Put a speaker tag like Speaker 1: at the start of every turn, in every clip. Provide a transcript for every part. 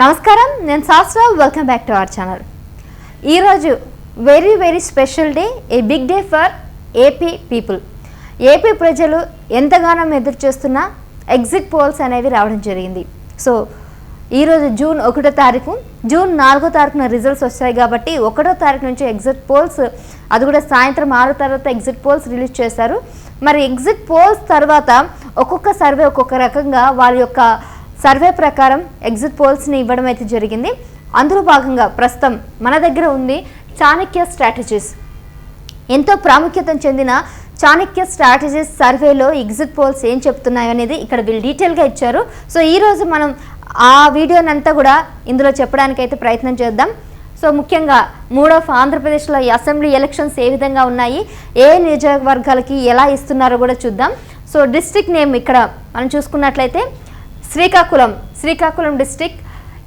Speaker 1: నమస్కారం నేను Shastra welcome back to our channel ఈరోజు very very special day a big day for AP people AP ప్రజలు ఎంతగానో ఎదురు చూస్తున్న ఎగ్జిట్ పోల్స్ అనేవి రావడం జరిగింది. సో ఈరోజు జూన్ ఒకటో తారీఖు జూన్ నాలుగో తారీఖున రిజల్ట్స్ వస్తాయి కాబట్టి ఒకటో తారీఖు నుంచి ఎగ్జిట్ పోల్స్ అది కూడా సాయంత్రం ఆరో తర్వాత ఎగ్జిట్ పోల్స్ రిలీజ్ చేశారు. మరి ఎగ్జిట్ పోల్స్ తర్వాత ఒక్కొక్క సర్వే ఒక్కొక్క రకంగా వారి యొక్క సర్వే ప్రకారం ఎగ్జిట్ పోల్స్ని ఇవ్వడం అయితే జరిగింది. అందులో భాగంగా ప్రస్తుతం మన దగ్గర ఉంది చాణక్య స్ట్రాటజీస్. ఎంతో ప్రాముఖ్యత చెందిన చాణక్య స్ట్రాటజీస్ సర్వేలో ఎగ్జిట్ పోల్స్ ఏం చెప్తున్నాయి అనేది ఇక్కడ వీళ్ళు డీటెయిల్గా ఇచ్చారు. సో ఈరోజు మనం ఆ వీడియోనంతా కూడా ఇందులో చెప్పడానికి అయితే ప్రయత్నం చేద్దాం. సో ముఖ్యంగా మూడ్ ఆఫ్ ఆంధ్రప్రదేశ్లో ఈ అసెంబ్లీ ఎలక్షన్స్ ఏ విధంగా ఉన్నాయి ఏ నియోజకవర్గాలకి ఎలా ఇస్తున్నారో కూడా చూద్దాం. సో డిస్ట్రిక్ట్ నేమ్ ఇక్కడ మనం చూసుకున్నట్లయితే శ్రీకాకుళం శ్రీకాకుళం డిస్టిక్.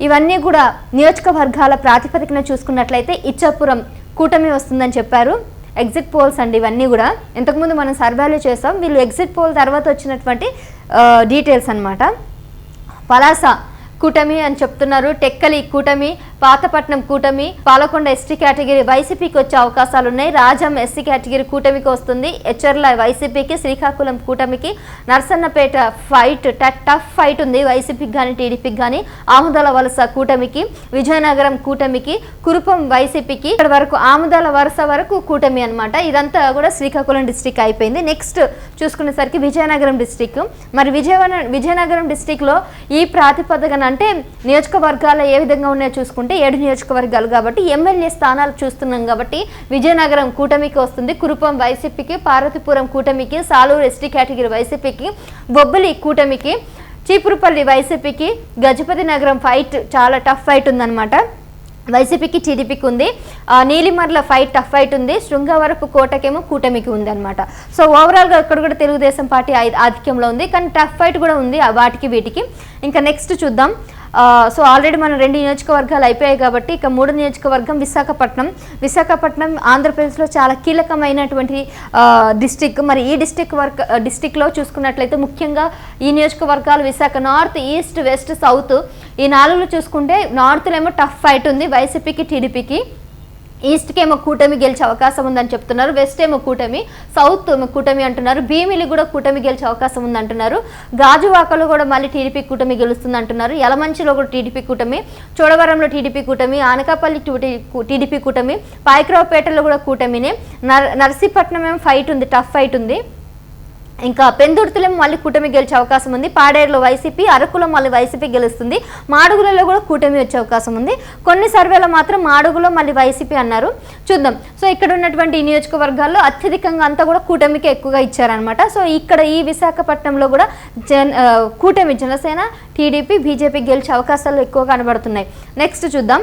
Speaker 1: ఇవన్నీ కూడా నియోజకవర్గాల ప్రాతిపదికన చూసుకున్నట్లయితే ఇచ్చాపురం కూటమి వస్తుందని చెప్పారు. ఎగ్జిట్ పోల్స్ అండి ఇవన్నీ కూడా. ఇంతకుముందు మనం సర్వేలు చేసాం. వీళ్ళు ఎగ్జిట్ పోల్ తర్వాత వచ్చినటువంటి డీటెయిల్స్ అనమాట పలాస కూటమి అని చెప్తున్నారు. టెక్కలి కూటమి పాతపట్నం కూటమి పాలకొండ ఎస్టీ కేటగిరీ వైసీపీకి వచ్చే అవకాశాలు ఉన్నాయి రాజం ఎస్సీ కేటగిరీ కూటమికి వస్తుంది. హెచ్చర్ల వైసీపీకి శ్రీకాకుళం కూటమికి నర్సన్నపేట ఫైట్ టఫ్ ఫైట్ ఉంది. వైసీపీకి కానీ టీడీపీకి కానీ ఆముదాల వలస కూటమికి విజయనగరం కూటమికి కురుపం వైసీపీకి ఇక్కడ వరకు ఆముదాల వలస వరకు కూటమి అన్నమాట. ఇదంతా కూడా శ్రీకాకుళం డిస్టిక్ అయిపోయింది. నెక్స్ట్ చూసుకునేసరికి విజయనగరం డిస్టిక్ మరి విజయవాడ విజయనగరం డిస్టిక్లో ఈ ప్రాతిపదికన అంటే నియోజకవర్గాలు ఏ విధంగా ఉన్నాయో చూసుకుంటే ఏడు నియోజకవర్గాలు కాబట్టి ఎమ్మెల్యే స్థానాలు చూస్తున్నాం కాబట్టి విజయనగరం కూటమికి వస్తుంది. కురుపం వైసీపీకి పార్వతీపురం కూటమికి సాలూరు ఎస్టీ కేటగిరీ వైసీపీకి బొబ్బలి కూటమికి చీపురుపల్లి వైసీపీకి గజపతి నగరం ఫైట్ చాలా టఫ్ ఫైట్ ఉందన్నమాట. వైసీపీకి టీడీపీకి ఉంది. నీలిమర్ల ఫైట్ టఫ్ ఫైట్ ఉంది. శృంగవరపు కోటకేమో కూటమికి ఉంది అనమాట సో ఓవరాల్గా ఇక్కడ కూడా తెలుగుదేశం పార్టీ ఆధిక్యంలో ఉంది. కానీ టఫ్ ఫైట్ కూడా ఉంది ఆ వాటికి వీటికి. ఇంకా నెక్స్ట్ చూద్దాం. సో ఆల్రెడీ మన రెండు నియోజకవర్గాలు అయిపోయాయి కాబట్టి ఇక మూడు నియోజకవర్గం విశాఖపట్నం. విశాఖపట్నం ఆంధ్రప్రదేశ్లో చాలా కీలకమైనటువంటి డిస్టిక్ మరి ఈ డిస్టిక్ వర్క్ డిస్టిక్లో చూసుకున్నట్లయితే ముఖ్యంగా ఈ నియోజకవర్గాలు Visakha north east west south ఈ నాలుగులో చూసుకుంటే నార్త్లో ఏమో టఫ్ ఫైట్ ఉంది వైసీపీకి టీడీపీకి. ఈస్ట్కి ఏమో కూటమి గెలిచే అవకాశం ఉందని చెప్తున్నారు. వెస్ట్ ఏమో కూటమి సౌత్ కూటమి అంటున్నారు. భీమిలి కూడా కూటమి గెలిచే అవకాశం ఉందంటున్నారు. గాజువాకలో కూడా మళ్ళీ టీడీపీ కూటమి గెలుస్తుంది అంటున్నారు యలమంచిలో కూడా టీడీపీ కూటమి చోడవరంలో టీడీపీ కూటమి ఆనకాపల్లి టీడీపీ కూటమి పాయకరావుపేటలో కూడా కూటమినే. నర్ నర్సీపట్నం ఏమో ఫైట్ ఉంది టఫ్ ఫైట్ ఉంది. ఇంకా పెందుర్తిలో మళ్ళీ కూటమి గెలిచే అవకాశం ఉంది. పాడేరులో వైసీపీ అరకులో మళ్ళీ వైసీపీ గెలుస్తుంది. మాడుగులలో కూడా కూటమి వచ్చే అవకాశం ఉంది. కొన్ని సర్వేలో మాత్రం మాడుగులో మళ్ళీ వైసీపీ అన్నారు. చూద్దాం. సో ఇక్కడ ఉన్నటువంటి ఈ నియోజకవర్గాల్లో అత్యధికంగా అంతా కూడా కూటమికి ఎక్కువగా ఇచ్చారనమాట సో ఇక్కడ ఈ విశాఖపట్నంలో కూడా జన్ కూటమి జనసేన టీడీపీ బీజేపీ గెలిచే అవకాశాలు ఎక్కువ కనబడుతున్నాయి. నెక్స్ట్ చూద్దాం.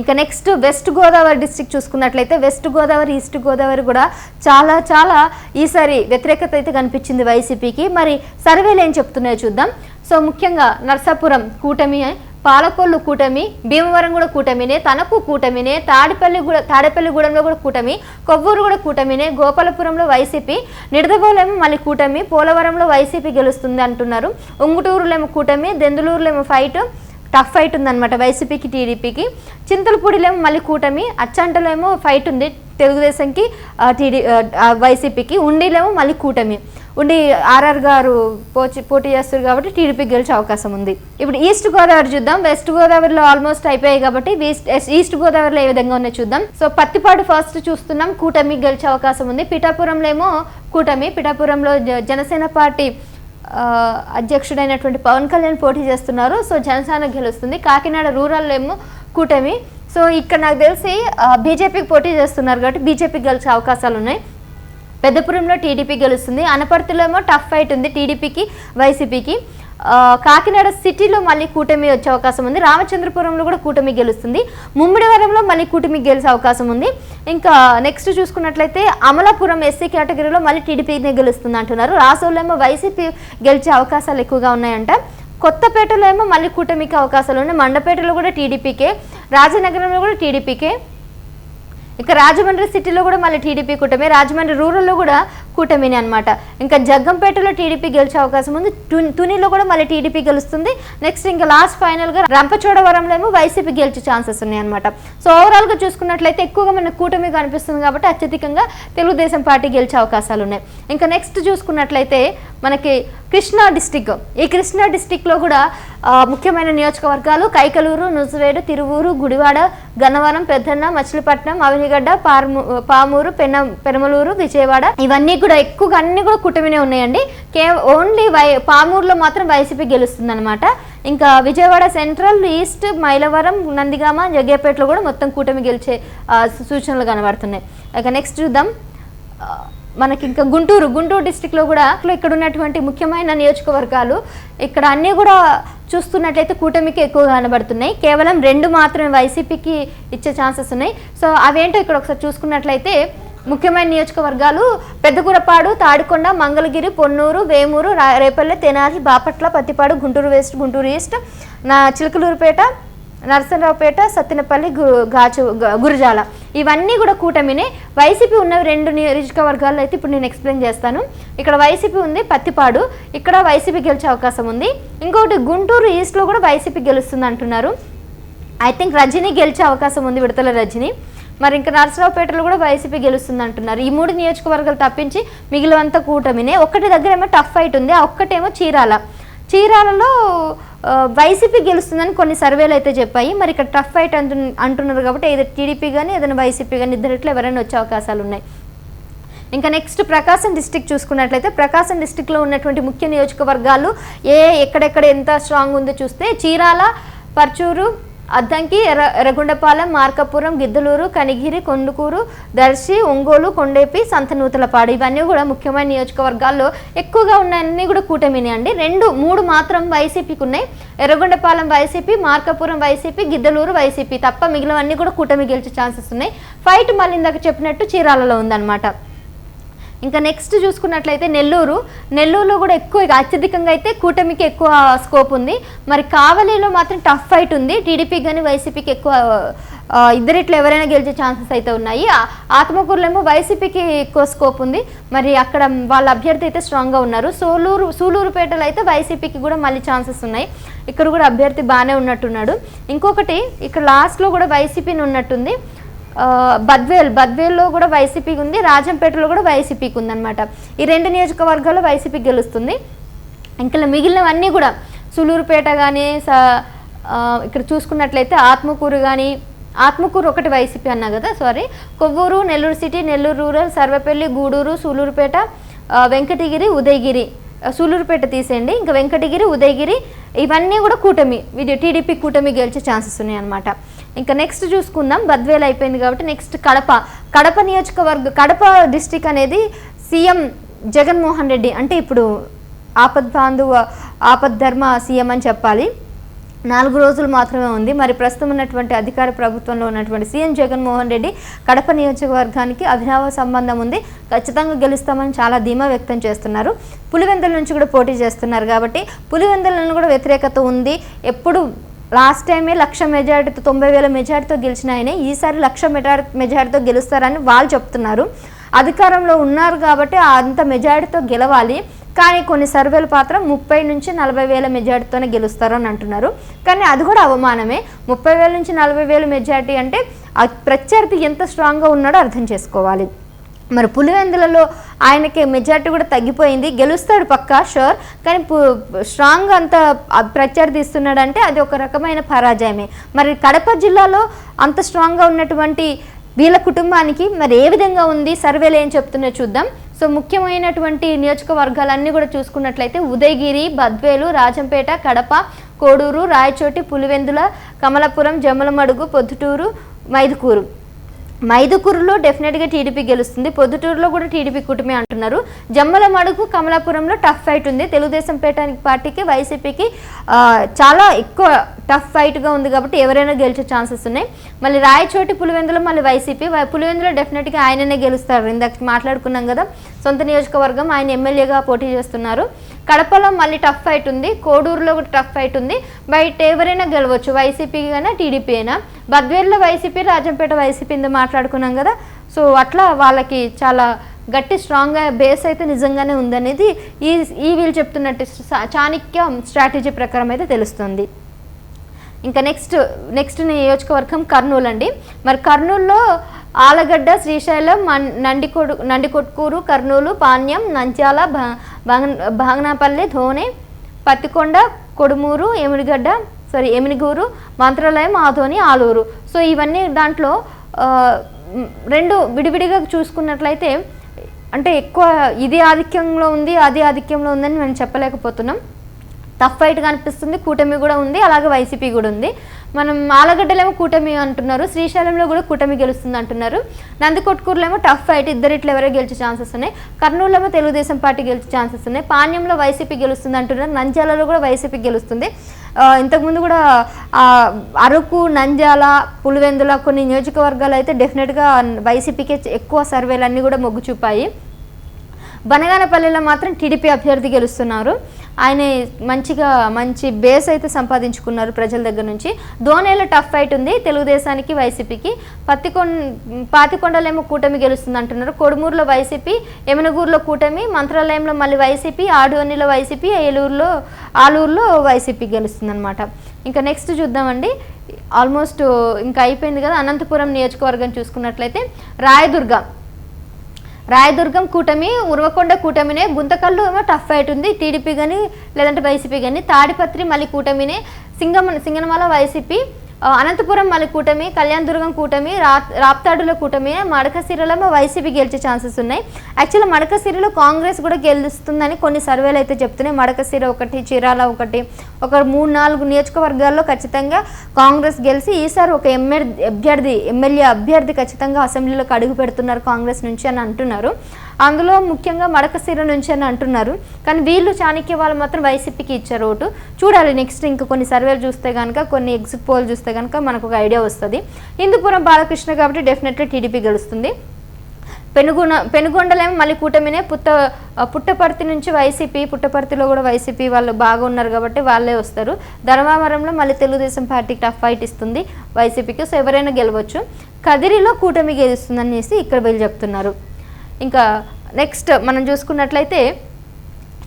Speaker 1: ఇంకా నెక్స్ట్ వెస్ట్ గోదావరి డిస్ట్రిక్ట్ చూసుకున్నట్లయితే వెస్ట్ గోదావరి ఈస్ట్ గోదావరి కూడా చాలా చాలా ఈసారి వ్యతిరేకత అయితే కనిపించింది వైసీపీకి. మరి సర్వేలు ఏం చెప్తున్నాయో చూద్దాం. సో ముఖ్యంగా నర్సాపురం కూటమి పాలకొల్లు కూటమి భీమవరం కూడా కూటమినే తనకు కూటమినే తాడిపల్లి కూడా తాడేపల్లిగూడెంలో కూడా కూటమి కొవ్వూరు కూడా కూటమినే గోపాలపురంలో వైసీపీ నిడదబోలేమో మళ్ళీ కూటమి పోలవరంలో వైసీపీ గెలుస్తుంది అంటున్నారు. ఉంగుటూరులో ఏమో కూటమి దెందులూరులో ఏమో ఫైట్ టఫ్ ఫైట్ ఉందన్నమాట వైసీపీకి టీడీపీకి. చింతలపూడిలేమో మళ్ళీ కూటమి అచ్చంటలో ఏమో ఫైట్ ఉంది తెలుగుదేశంకి టీడీ వైసీపీకి ఉండిలేమో మళ్ళీ కూటమి. ఉండి ఆర్ఆర్ గారు పోచి పోటీ చేస్తారు కాబట్టి టీడీపీ గెలిచే అవకాశం ఉంది. ఇప్పుడు ఈస్ట్ గోదావరి చూద్దాం. వెస్ట్ గోదావరిలో ఆల్మోస్ట్ అయిపోయాయి కాబట్టి ఈస్ట్ ఈస్ట్ గోదావరిలో ఏ విధంగా ఉన్నాయి చూద్దాం. సో పత్తిపాడు ఫస్ట్ చూస్తున్నాం. కూటమి గెలిచే అవకాశం ఉంది. పిఠాపురంలో ఏమో కూటమి పిఠాపురంలో జ- జనసేన పార్టీ అధ్యక్షుడైనటువంటి పవన్ కళ్యాణ్ పోటీ చేస్తున్నారు. సో జనసేన గెలుస్తుంది. కాకినాడ రూరల్ ఏమో కూటమి. సో ఇక్కడ నాకు తెలిసి బీజేపీకి పోటీ చేస్తున్నారు కాబట్టి బీజేపీకి గెలిచే అవకాశాలు ఉన్నాయి. పెద్దపురంలో టీడీపీ గెలుస్తుంది. అనపర్తిలో ఏమో టఫ్ ఫైట్ ఉంది టీడీపీకి వైసీపీకి. కాకినాడ సిటీలో మళ్ళీ కూటమి వచ్చే అవకాశం ఉంది. రామచంద్రపురంలో కూడా కూటమి గెలుస్తుంది. ముమ్మిడివరంలో మళ్ళీ కూటమి గెలిచే అవకాశం ఉంది. ఇంకా నెక్స్ట్ చూసుకున్నట్లయితే అమలాపురం ఎస్సీ కేటగిరీలో మళ్ళీ టీడీపీనే గెలుస్తుంది అంటున్నారు. రాసోళ్ళేమో వైసీపీ గెలిచే అవకాశాలు ఎక్కువగా ఉన్నాయంట. కొత్తపేటలో ఏమో మళ్ళీ కూటమికి అవకాశాలు ఉన్నాయి. మండపేటలో కూడా టీడీపీకే రాజనగరంలో కూడా టీడీపీకే ఇక రాజమండ్రి సిటీలో కూడా మళ్ళీ టీడీపీ కూటమి. రాజమండ్రి రూరల్లో కూడా కూటమిని అనమాట ఇంకా జగ్గంపేటలో టీడీపీ గెలిచే అవకాశం ఉంది. తునిలో కూడా మళ్ళీ టీడీపీ గెలుస్తుంది. నెక్స్ట్ ఇంకా లాస్ట్ ఫైనల్గా రంపచోడవరంలో ఏమో వైసీపీ గెలిచే ఛాన్సెస్ ఉన్నాయి అనమాట సో ఓవరాల్గా చూసుకున్నట్లయితే ఎక్కువగా మన కూటమి కనిపిస్తుంది కాబట్టి అత్యధికంగా తెలుగుదేశం పార్టీ గెలిచే అవకాశాలు ఉన్నాయి. ఇంకా నెక్స్ట్ చూసుకున్నట్లయితే మనకి కృష్ణా డిస్టిక్. ఈ కృష్ణా డిస్టిక్లో కూడా ముఖ్యమైన నియోజకవర్గాలు కైకలూరు నుజువేడు తిరువూరు గుడివాడ గన్నవరం పెద్దన్న మచిలీపట్నం అవినిగడ్డ పార్ము పామూరు పెన పెరమలూరు విజయవాడ. ఇవన్నీ కూడా ఎక్కువగా అన్ని కూడా కూటమినే ఉన్నాయండి. కే ఓన్లీ వై పామూరులో మాత్రం వైసీపీ గెలుస్తుంది అనమాట ఇంకా విజయవాడ సెంట్రల్ ఈస్ట్ మైలవరం నందిగామ జగ్గేపేటలో కూడా మొత్తం కూటమి గెలిచే సూచనలు కనబడుతున్నాయి. ఇక నెక్స్ట్ చూద్దాం. మనకి ఇంకా గుంటూరు గుంటూరు డిస్టిక్లో కూడా ఇక్కడ ఉన్నటువంటి ముఖ్యమైన నియోజకవర్గాలు ఇక్కడ అన్నీ కూడా చూస్తున్నట్లయితే కూటమికి ఎక్కువ కనబడుతున్నాయి. కేవలం రెండు మాత్రమే వైసీపీకి ఇచ్చే ఛాన్సెస్ ఉన్నాయి. సో అవేంటో ఇక్కడ ఒకసారి చూసుకున్నట్లయితే ముఖ్యమైన నియోజకవర్గాలు పెద్దగురపాడు తాడికొండ మంగళగిరి పొన్నూరు వేమూరు రేపల్లె తెనాలి బాపట్ల పత్తిపాడు గుంటూరు వెస్ట్ గుంటూరు ఈస్ట్ నా చిలకలూరుపేట నరసరావుపేట సత్తినపల్లి గు గాచు గురజాల. ఇవన్నీ కూడా కూటమినే. వైసీపీ ఉన్న రెండు నియోజకవర్గాల్లో అయితే ఇప్పుడు నేను ఎక్స్ప్లెయిన్ చేస్తాను. ఇక్కడ వైసీపీ ఉంది పత్తిపాడు. ఇక్కడ వైసీపీ గెలిచే అవకాశం ఉంది. ఇంకొకటి గుంటూరు ఈస్ట్లో కూడా వైసీపీ గెలుస్తుంది అంటున్నారు. ఐ థింక్ రజనీ గెలిచే అవకాశం ఉంది విడతల రజనీ. మరి ఇంకా నరసరావుపేటలో కూడా వైసీపీ గెలుస్తుంది అంటున్నారు ఈ మూడు నియోజకవర్గాలు తప్పించి మిగిలినంతా కూటమినే. ఒక్కటి దగ్గర ఏమో టఫ్ ఫైట్ ఉంది. ఆ ఒక్కటేమో చీరాల. చీరాలలో వైసీపీ గెలుస్తుందని కొన్ని సర్వేలు అయితే చెప్పాయి. మరి ఇక్కడ టఫ్ ఫైట్ అంటు అంటున్నారు కాబట్టి ఏదో టీడీపీ కానీ ఏదైనా వైసీపీ కానీ ఇద్దరిట్లో ఎవరైనా వచ్చే అవకాశాలు ఉన్నాయి. ఇంకా నెక్స్ట్ ప్రకాశం డిస్టిక్ చూసుకున్నట్లయితే ప్రకాశం డిస్టిక్లో ఉన్నటువంటి ముఖ్య నియోజకవర్గాలు ఏ ఎక్కడెక్కడ ఎంత స్ట్రాంగ్ ఉందో చూస్తే చీరాల పర్చూరు అద్దంకి ఎర్ర ఎర్రగొండపాలెం మార్కపురం గిద్దలూరు కనిగిరి కొండుకూరు దర్శి ఒంగోలు కొండేపి సంతనూతలపాడు. ఇవన్నీ కూడా ముఖ్యమైన నియోజకవర్గాల్లో ఎక్కువగా ఉన్నాయన్నీ కూడా కూటమిని అండి. రెండు మూడు మాత్రం వైసీపీకి ఉన్నాయి. Yerragondapalem YCP Markapuram YCP Giddalur YCP తప్ప మిగిలినవన్నీ కూడా కూటమి గెలిచే ఛాన్సెస్ ఉన్నాయి. ఫైట్ మళ్ళీ ఇందాక చెప్పినట్టు చీరాలలో ఉందన్నమాట. ఇంకా నెక్స్ట్ చూసుకున్నట్లయితే నెల్లూరు. నెల్లూరులో కూడా ఎక్కువ అత్యధికంగా అయితే కూటమికి ఎక్కువ స్కోప్ ఉంది. మరి కావలిలో మాత్రం టఫ్ ఫైట్ ఉంది. టీడీపీ కానీ వైసీపీకి ఎక్కువ ఇద్దరిట్లో ఎవరైనా గెలిచే ఛాన్సెస్ అయితే ఉన్నాయి. ఆత్మకూరులేమో ఏమో వైసీపీకి ఎక్కువ స్కోప్ ఉంది. మరి అక్కడ వాళ్ళ అభ్యర్థి అయితే స్ట్రాంగ్గా ఉన్నారు. సోలూరు సూలూరుపేటలో అయితే వైసీపీకి కూడా మళ్ళీ ఛాన్సెస్ ఉన్నాయి. ఇక్కడ కూడా అభ్యర్థి బాగానే ఉన్నట్టున్నాడు. ఇంకొకటి ఇక్కడ లాస్ట్లో కూడా వైసీపీని ఉన్నట్టుంది. బద్వేల్ బద్వేల్లో కూడా వైసీపీకి ఉంది రాజంపేటలో కూడా వైసీపీకి ఉందన్నమాట. ఈ రెండు నియోజకవర్గాల్లో వైసీపీ గెలుస్తుంది. ఇంకా మిగిలినవన్నీ కూడా సులూరుపేట కానీ ఇక్కడ చూసుకున్నట్లయితే ఆత్మకూరు కానీ ఆత్మకూరు ఒకటి వైసీపీ అన్నా కదా sorry Kovvur Nellore city Nellore rural Sarvepalli Gudur Sullurpeta Venkatagiri Udayagiri. Sullurpeta తీసేయండి. ఇంకా వెంకటగిరి ఉదయగిరి ఇవన్నీ కూడా కూటమి ఇది టీడీపీ కూటమి గెలిచే ఛాన్సెస్ ఉన్నాయన్నమాట. ఇంకా నెక్స్ట్ చూసుకుందాం. బద్వేలు అయిపోయింది కాబట్టి నెక్స్ట్ కడప. కడప నియోజకవర్గ కడప డిస్టిక్ అనేది సీఎం జగన్మోహన్ రెడ్డి అంటే ఇప్పుడు ఆపద్ బాంధవ ఆపద్ ధర్మ సీఎం అని చెప్పాలి. నాలుగు రోజులు మాత్రమే ఉంది. మరి ప్రస్తుతం ఉన్నటువంటి అధికార ప్రభుత్వంలో ఉన్నటువంటి సీఎం జగన్మోహన్ రెడ్డి కడప నియోజకవర్గానికి అభినవ సంబంధం ఉంది. ఖచ్చితంగా గెలుస్తామని చాలా ధీమా వ్యక్తం చేస్తున్నారు. పులివెందుల నుంచి కూడా పోటీ చేస్తున్నారు కాబట్టి పులివెందులను కూడా వ్యతిరేకత ఉంది. ఎప్పుడు లాస్ట్ టైమే లక్ష మెజారిటీతో తొంభై వేల మెజారిటీతో గెలిచిన ఆయన ఈసారి లక్ష మెజారి మెజారిటీతో గెలుస్తారని వాళ్ళు చెప్తున్నారు. అధికారంలో ఉన్నారు కాబట్టి అంత మెజారిటీతో గెలవాలి. కానీ కొన్ని సర్వేలు మాత్రం ముప్పై నుంచి నలభై వేల మెజారిటీతోనే గెలుస్తారు అని అంటున్నారు. కానీ అది కూడా అవమానమే. ముప్పై వేల నుంచి నలభై వేల మెజారిటీ అంటే ప్రత్యర్థి ఎంత స్ట్రాంగ్గా ఉన్నాడో అర్థం చేసుకోవాలి. మరి పులివెందులలో ఆయనకి మెజార్టీ కూడా తగ్గిపోయింది. గెలుస్తాడు పక్కా షూర్ కానీ పు- స్ట్రాంగ్ అంత ప్రత్యర్థి ఇస్తున్నాడంటే అది ఒక రకమైన పరాజయమే. మరి కడప జిల్లాలో అంత స్ట్రాంగ్గా ఉన్నటువంటి వీళ్ళ కుటుంబానికి మరి ఏ విధంగా ఉంది సర్వేలు ఏం చెప్తున్నాయో చూద్దాం. సో ముఖ్యమైనటువంటి నియోజకవర్గాలన్నీ కూడా చూసుకున్నట్లయితే ఉదయగిరి బద్వేలు రాజంపేట కడప కోడూరు రాయచోటి పులివెందుల కమలపురం జమ్మలమడుగు పొద్దుటూరు మైదుకూరు. మైదుకూరులో డెఫినెట్గా టీడీపీ గెలుస్తుంది. పొద్దుటూరులో కూడా టీడీపీ కూటమి అంటున్నారు. జమ్మల మడుగు కమలాపురంలో టఫ్ ఫైట్ ఉంది. తెలుగుదేశం పేటానికి పార్టీకి వైసీపీకి చాలా ఎక్కువ టఫ్ ఫైట్గా ఉంది కాబట్టి ఎవరైనా గెలిచే ఛాన్సెస్ ఉన్నాయి. మళ్ళీ రాయచోటి పులివెందులో మళ్ళీ వైసీపీ. పులివెందులో డెఫినెట్గా ఆయననే గెలుస్తారు. ఇందాక మాట్లాడుకున్నాం కదా సొంత నియోజకవర్గం ఆయన ఎమ్మెల్యేగా పోటీ చేస్తున్నారు. కడపలో మళ్ళీ టఫ్ ఫైట్ ఉంది. కోడూరులో కూడా టఫ్ ఫైట్ ఉంది. బయట ఎవరైనా గెలవచ్చు. వైసీపీ అయినా టీడీపీ అయినా బద్వేల్లో వైసీపీ రాజంపేట వైసీపీ ఇంత మాట్లాడుకున్నాం కదా. సో అట్లా వాళ్ళకి చాలా గట్టి స్ట్రాంగ్గా బేస్ అయితే నిజంగానే ఉందనేది ఈ ఈ వీళ్ళు చెప్తున్నట్టు చాణిక్య స్ట్రాటజీ ప్రకారం అయితే తెలుస్తుంది. ఇంకా నెక్స్ట్ నెక్స్ట్ నియోజకవర్గం కర్నూలు అండి. మరి కర్నూలులో ఆలగడ్డ శ్రీశైలం మన్- నండికొట్కూరు కర్నూలు పాణ్యం నంద్యాల భాగనాపల్లి ధోని పత్తికొండ కొడుమూరు ఎమిడిగడ్డ సారీ ఎమినిగూరు మంత్రాలయం ఆధోని ఆలూరు. సో ఇవన్నీ దాంట్లో రెండు విడివిడిగా చూసుకున్నట్లయితే అంటే ఎక్కువ ఇది ఆధిక్యంలో ఉంది అది ఆధిక్యంలో ఉందని మనం చెప్పలేకపోతున్నాం. టఫ్ ఫైట్గా అనిపిస్తుంది కూటమి కూడా ఉంది అలాగే వైసీపీ కూడా ఉంది. మనం ఆలగడ్డలేమో కూటమి అంటున్నారు శ్రీశైలంలో కూడా కూటమి గెలుస్తుంది అంటున్నారు. నందికొట్కూరులేమో టఫ్ ఫైట్ ఇద్దరిట్లో ఎవరో గెలిచే ఛాన్సెస్ ఉన్నాయి. కర్నూలులో తెలుగుదేశం పార్టీ గెలిచే ఛాన్సెస్ ఉన్నాయి. పాణ్యంలో వైసీపీ గెలుస్తుంది అంటున్నారు. నంద్యాలలో కూడా వైసీపీ గెలుస్తుంది. ఇంతకుముందు కూడా అరకు నంద్యాల పులివెందుల కొన్ని నియోజకవర్గాలు అయితే డెఫినెట్గా వైసీపీకే ఎక్కువ సర్వేలు అన్నీ కూడా మొగ్గు చూపాయి. బనగానపల్లిలో మాత్రం టీడీపీ అభ్యర్థి గెలుస్తున్నారు. ఆయన మంచిగా మంచి బేస్ అయితే సంపాదించుకున్నారు ప్రజల దగ్గర నుంచి. ధోనీలో టఫ్ ఫైట్ ఉంది. తెలుగుదేశానికి వైసీపీకి. పత్తికొం పాతికొండలేమో కూటమి గెలుస్తుంది అంటున్నారు కొడుమూరులో వైసీపీ యమనగూరులో కూటమి మంత్రాలయంలో మళ్ళీ వైసీపీ ఆడోనిలో వైసీపీ ఏలూరులో ఆలూరులో వైసీపీ గెలుస్తుందన్నమాట. ఇంకా నెక్స్ట్ చూద్దామండి. ఆల్మోస్ట్ ఇంకా అయిపోయింది కదా. అనంతపురం నియోజకవర్గం చూసుకున్నట్లయితే రాయదుర్గ. రాయదుర్గం కూటమి ఉరవకొండ కూటమినే గుంతకల్లు ఏమో టఫ్ ఫైట్ ఉంది. టీడీపీ కానీ లేదంటే వైసీపీ కానీ తాడిపత్రి మళ్ళీ కూటమినే సింగమ సింగనమల వైసీపీ అనంతపురం మళ్ళీ కూటమి కళ్యాణదుర్గం కూటమి రా రాప్తాడులో కూటమి మడకసిరలో వైసీపీ గెలిచే ఛాన్సెస్ ఉన్నాయి. యాక్చువల్లీ మడకసిరిలో కాంగ్రెస్ కూడా గెలుస్తుందని కొన్ని సర్వేలు అయితే చెప్తున్నాయి. మడకసిర ఒకటి చీరాల ఒకటి ఒక మూడు నాలుగు నియోజకవర్గాల్లో ఖచ్చితంగా కాంగ్రెస్ గెలిచి ఈసారి ఒక ఎమ్మెల్యే అభ్యర్థి ఎమ్మెల్యే అభ్యర్థి ఖచ్చితంగా అసెంబ్లీలోకి అడుగు పెడుతున్నారు కాంగ్రెస్ నుంచి అని అంటున్నారు. అందులో ముఖ్యంగా మడకశిర నుంచి అని అంటున్నారు. కానీ వీళ్ళు చాణక్య వాళ్ళు మాత్రం వైసీపీకి ఇచ్చారు ఓటు. చూడాలి నెక్స్ట్ ఇంకా కొన్ని సర్వేలు చూస్తే కనుక కొన్ని ఎగ్జిట్ పోల్ చూస్తే కనుక మనకు ఒక ఐడియా వస్తుంది. హిందూపురం బాలకృష్ణ కాబట్టి డెఫినెట్లీ టీడీపీ గెలుస్తుంది. పెనుగొండ పెనుగొండలేమో మళ్ళీ కూటమినే పుట్ట పుట్టపర్తి నుంచి వైసీపీ పుట్టపర్తిలో కూడా వైసీపీ వాళ్ళు బాగా ఉన్నారు కాబట్టి వాళ్ళే వస్తారు. ధర్మావరంలో మళ్ళీ తెలుగుదేశం పార్టీకి టఫ్ ఫైట్ ఇస్తుంది వైసీపీకి. సో ఎవరైనా గెలవచ్చు. కదిరిలో కూటమి గెలుస్తుందనేసి ఇక్కడ వీళ్ళు చెప్తున్నారు. ఇంకా నెక్స్ట్ మనం చూసుకున్నట్లయితే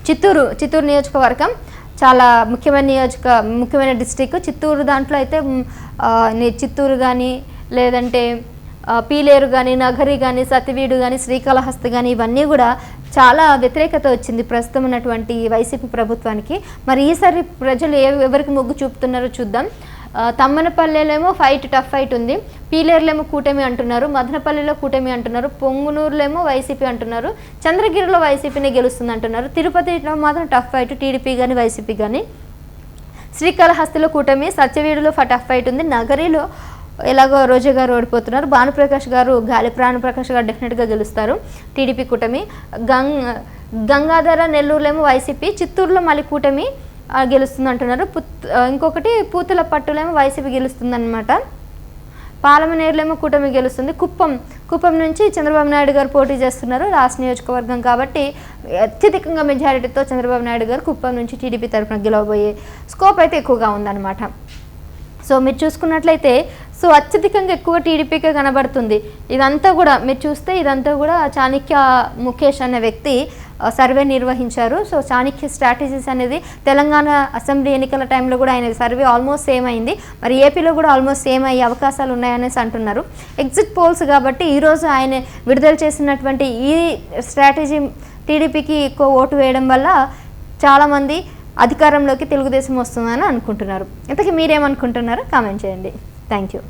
Speaker 1: చిత్తూరు చిత్తూరు నియోజకవర్గం చాలా ముఖ్యమైన నియోజక ముఖ్యమైన డిస్టిక్ చిత్తూరు దాంట్లో అయితే చిత్తూరు కానీ లేదంటే పీలేరు కానీ నగరి కానీ సతివీడు కానీ శ్రీకాళహస్తి కానీ ఇవన్నీ కూడా చాలా వ్యతిరేకత వచ్చింది ప్రస్తుతం ఉన్నటువంటి వైసీపీ ప్రభుత్వానికి. మరి ఈసారి ప్రజలు ఏ ఎవరికి మొగ్గు చూపుతున్నారో చూద్దాం. తమ్మనపల్లెలేమో ఫైట్ టఫ్ ఫైట్ ఉంది. పీలేరులేమో కూటమి అంటున్నారు మదనపల్లిలో కూటమి అంటున్నారు పొంగునూరులేమో వైసీపీ అంటున్నారు చంద్రగిరిలో వైసీపీనే గెలుస్తుంది అంటున్నారు. తిరుపతిలో మాత్రం టఫ్ ఫైట్ టీడీపీ కానీ వైసీపీ కానీ శ్రీకాళహస్తిలో కూటమి సత్యవీడులో టఫ్ ఫైట్ ఉంది. నగరిలో ఎలాగో రోజా గారు ఓడిపోతున్నారు భానుప్రకాష్ గారు గాలి ప్రాణప్రకాష్ గారు డెఫినెట్గా గెలుస్తారు. టీడీపీ కూటమి. గంగ్ గంగాధర నెల్లూరులేమో వైసీపీ. చిత్తూరులో మళ్ళీ కూటమి. గెలుస్తుంది అంటున్నారు. పుత్ ఇంకొకటి పూతల పట్టులేమో వైసీపీ గెలుస్తుంది అనమాట పాలమనేరులేమో కూటమి గెలుస్తుంది. కుప్పం కుప్పం నుంచి చంద్రబాబు నాయుడు గారు పోటీ చేస్తున్నారు రాష్ట్ర నియోజకవర్గం కాబట్టి అత్యధికంగా మెజారిటీతో చంద్రబాబు నాయుడు గారు కుప్పం నుంచి టీడీపీ తరఫున గెలవబోయే స్కోప్ అయితే ఎక్కువగా ఉందన్నమాట. సో మీరు చూసుకున్నట్లయితే సో అత్యధికంగా ఎక్కువ టీడీపీకే కనబడుతుంది. ఇదంతా కూడా మీరు చూస్తే ఇదంతా కూడా చాణక్య ముఖేష్ అనే వ్యక్తి సర్వే నిర్వహించారు. సో చాణిక్య స్ట్రాటజీస్ అనేది తెలంగాణ అసెంబ్లీ ఎన్నికల టైంలో కూడా ఆయన సర్వే ఆల్మోస్ట్ సేమ్ అయింది. మరి ఏపీలో కూడా ఆల్మోస్ట్ సేమ్ అయ్యే అవకాశాలు ఉన్నాయనేసి అంటున్నారు. ఎగ్జిట్ పోల్స్ కాబట్టి ఈరోజు ఆయన విడుదల చేసినటువంటి ఈ స్ట్రాటజీ టీడీపీకి ఎక్కువ ఓటు వేయడం వల్ల చాలామంది అధికారంలోకి తెలుగుదేశం వస్తుందని అనుకుంటున్నారు. ఇంతకీ మీరేమనుకుంటున్నారో? కామెంట్ చేయండి. Thank you.